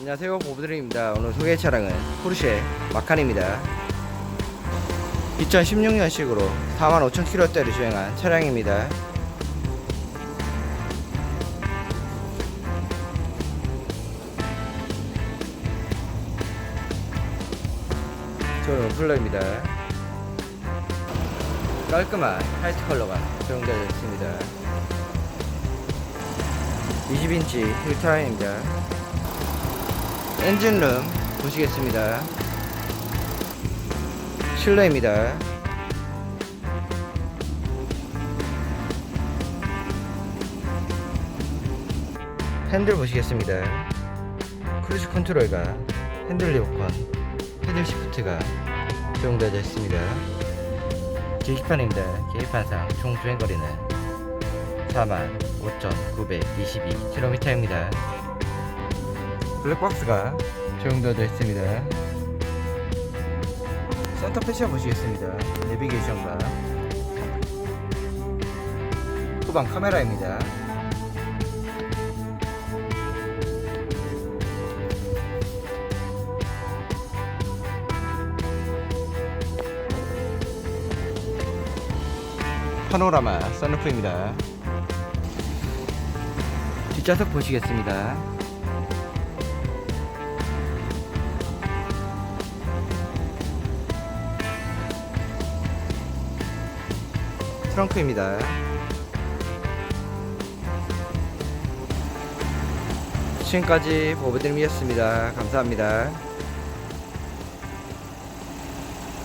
안녕하세요 보부드림입니다. 오늘 소개 차량은 포르쉐 마칸입니다. 2016년식으로 45,000km대를 주행한 차량입니다. 저는 플러입니다. 깔끔한 화이트 컬러가 적용되어 있습니다. 20인치 휠타임입니다 엔진룸 보시겠습니다. 실내입니다. 핸들 보시겠습니다. 크루즈 컨트롤과 핸들 리모컨 패들 시프트가 적용되어 있습니다. 계기판입니다. 계기판상 총 주행거리는 45,922km입니다 블랙박스가 적용되어 있습니다. 센터 패시아 보시겠습니다. 내비게이션과 후방 카메라입니다. 파노라마 선루프입니다. 뒷좌석 보시겠습니다. 트렁크입니다. 지금까지 보부드림이었습니다. 감사합니다.